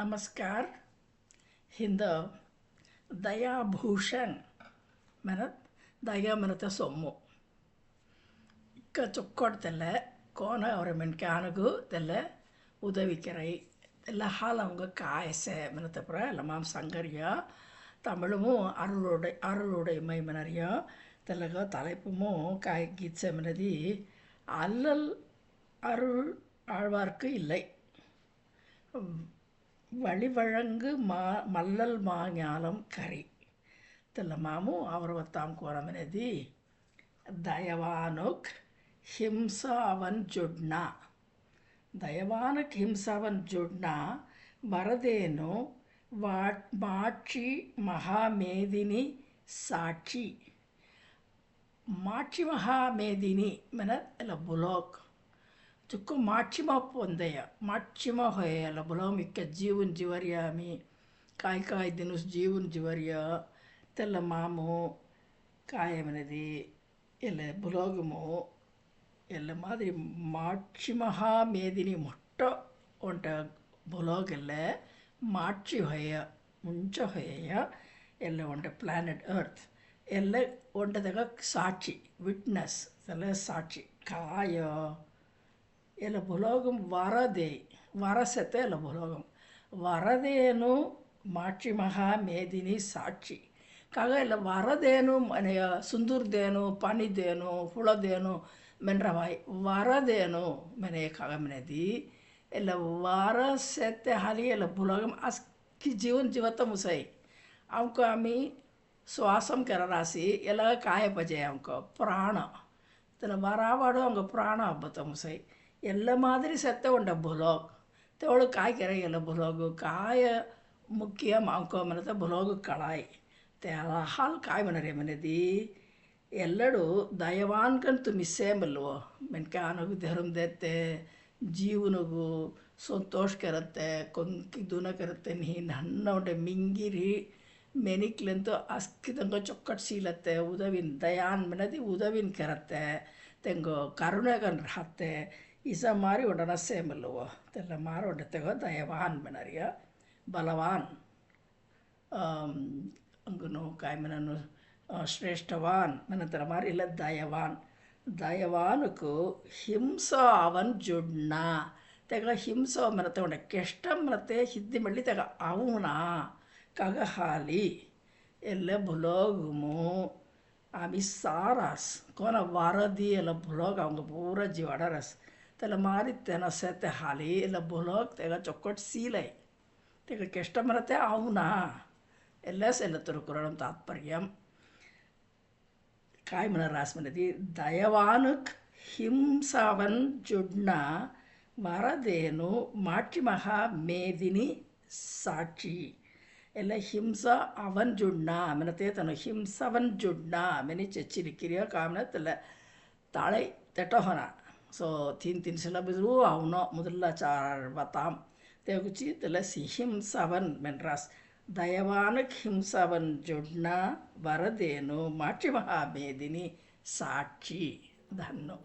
नमस्कार ಹಿಂದೆ ದಯಾಭೂಷಣ್ ಮನತ್ ದಯಾಮನತ ಸೊಮ್ಮು ಇಕ್ಕ ಚೊಕ್ಕೊಡ್ತೆಲ್ಲ ಕೋನ ಅವರ ಮೆಣ್ಕಾನಗೂ ತೆಲ್ಲ ಉದವಿಕೆರೈ ಎಲ್ಲ ಹಾಲು அவங்க காயசை மனத்தப்புறம் எல்லாமாம் சங்கரியா தமிழும் அருளுடை அருளுடைமை மனறியா தெலக தலைப்பும் காய் கீச்ச மனதி அல்லல் அருள் ஆழ்வார்க்கு இல்லை வழிவழங்கு மா மல்லல் மா ஞானம் கரி தில்லமாமு அவரவத்தாம் கோணமனதி தயவானுக் ஹிம்சாவன் ஜுட்னா தயவானுக் ஹிம்சாவன் ಜುಡ್ನ ಬರದೇನು மாட்சி மகாமேதினி சாட்சி மாட்சி மகாமேதினி ಮಹಾಮೇದಿನಿ ಮೆನ ಎಲ್ಲ 듣고 마치마 본데야 마치마 허야라 브라미께 지운 지와리야미 కాయకాయ దినుసు జీవుని జివరియ తెల్ల మాము కాయమనేది ఎల్ల బులోగము ఎల్ల మాదిరి మాక్షి మహామేదిని మొట్ట ಒಂಟ ಬೊಲೋಗೆಲ್ಲೆ ಮಾರ್ಚಿ ಹೊಯ್ಯ ಮುಂಚೆ ಹೊಯ್ಯ ಎಲ್ಲ ಒಂಟ ಪ್ಲ್ಯಾನೆಟ್ ಅರ್ತ್ ಎಲ್ಲ ಒಂಟದಾಗ ಸಾಕ್ಷಿ ವಿಟ್ನೆಸ್ ಎಲ್ಲ ಸಾಕ್ಷಿ ಕಾಯ ఇలా భూలోకం వరదే వరసతే ఇలా భూలోకం వరదేను మాక్షిమహ మేదిని సాక్షి ಕಾಗ ಇಲ್ಲ ವರದೇನು ಮನೆಯ ಸುಂದೂರ್ದೇನು ಪಾನಿದೇನು ಹುಳದೇನು ಮೆನ್ರವಾಯಿ ವರದೇನು ಮನೆ ಕಾಗ ಮನೆದಿ ಇಲ್ಲ ವರ ಸೆತ್ತೆ ಹಾಲಿ ಇಲ್ಲ ಬುಲಗಮ್ ಅಸ್ಕಿ ಜೀವನ್ ಜೀವತ್ತ ಮುಸೈ ಅವಕ ಆಮಿ ಶ್ವಾಸಂ ಕೆರ ರಾಸಿ ಎಲ್ಲ ಕಾಯ ಪಜೆ ಅವಕ ಪ್ರಾಣ ತನ್ನ ವರಾವಾಡು ಅವಂಗ ಪ್ರಾಣ ಹಬ್ಬತ್ತ ಮುಸೈ ಎಲ್ಲ ಸತ್ತ செத்த ಬುಲೋಗ್ ತೋಳು ಕಾಯಿ ಎಲ್ಲ ಬುಲೋಗು ಕಾಯ ಮುಖ್ಯ ಮಾಂಕೋಮನತ ಬುಲೋಗು ಕಳಾಯಿ ತೆಲ ಹಾಲು ಕಾಯಿ ಮನರೇ ಮನದಿ ಎಲ್ಲಡು ದಯವಾನ್ಕಂತೂ ಮಿಸ್ಸೇಮಲ್ವೋ ಮೆನ್ಕಾನಗು ಧರ್ಮ ದೇತ್ತೆ ಜೀವನಗು ಸಂತೋಷ ಕೆರತ್ತೆ ಕೊಂಕಿ ದುನ ಕರತ್ತೆ ನೀ ನನ್ನ ಉಂಡೆ ಮಿಂಗಿರಿ ಮೆನಿಕ್ಲೆಂತು ಅಸ್ಕಿದಂಗ ಚೊಕ್ಕಟ್ ಸೀಲತ್ತೆ ಉದವಿನ ದಯಾನ್ ಮನದಿ ಉದವಿನ ಕರತ್ತೆ ತೆಂಗೋ ಕರುಣೆಗನ್ ಹತ್ತೆ ఈసా మారి ఉండన సేమల్లువో తెల్ల మారి ఉండతెగో దయవాన్ మినరియ బలవాన్ ಅಂಗನು ಕಾಯ್ಮನನು ಶ್ರೇಷ್ಠವಾನ್ ಮನಂತರ ಮಾರಿ ಇಲ್ಲ ದಯವಾನ್ ದಯವಾನಕು ಹಿಂಸೋ ಅವನ್ ಜುಡ್ನ ತೆಗ ಹಿಂಸೋ ಮನ ತಗೊಂಡ ಕೆಷ್ಟ ಮನತೆ ಹಿದ್ದಿ ಮಳ್ಳಿ ತೆಗ ಅವನ ಕಗಹಾಲಿ ಎಲ್ಲ ಬುಲೋಗುಮು ಆಮಿ ಸಾರಾಸ್ ಕೋನ ವರದಿ ಎಲ್ಲ ಬುಲೋಗ ಅವಂಗ ಪೂರ ಜೀವಾಡರಸ್ ತಲೆಮಾರಿ ತನ್ನ ಸೆತ್ತೆ ಹಾಲಿ ಇಲ್ಲ ಬುಲಕ್ ತೆಗ ಚೊಕ್ಕಟ್ ಸೀಲೈ ತೆಗ ಕೆಷ್ಟಮರತೆ అవునా ఎల్ఎస్ ఎల్ల తిరుకురడం తాత్పర్యం కాయమన రాసినది దయవాను హింసవన్ జుడ్న మరదేను మాట్రిమహ మేదిని సాక్షి ಎಲ್ಲ ಹಿಂಸ ಅವನ್ ಜುಡ್ನ ಆಮೇಲೆ ತನು ಹಿಂಸವನ್ ಜುಡ್ನ ಆಮೇಲೆ ಚಚ್ಚಿನ ಕಿರಿಯ ಕಾಮನ ತಲೆ ತಾಳೆ ತೆಟಹೊನ సో తిన్ తిన్ అవును అవునో ముదుల్లాచార్వతాం తెగుచి తులసి హింసవన్ మెండ్రాస్ దయవానకి హింసవన్ జుడ్నా వరదేను మాటి మహామేదిని సాక్షి ధన్నో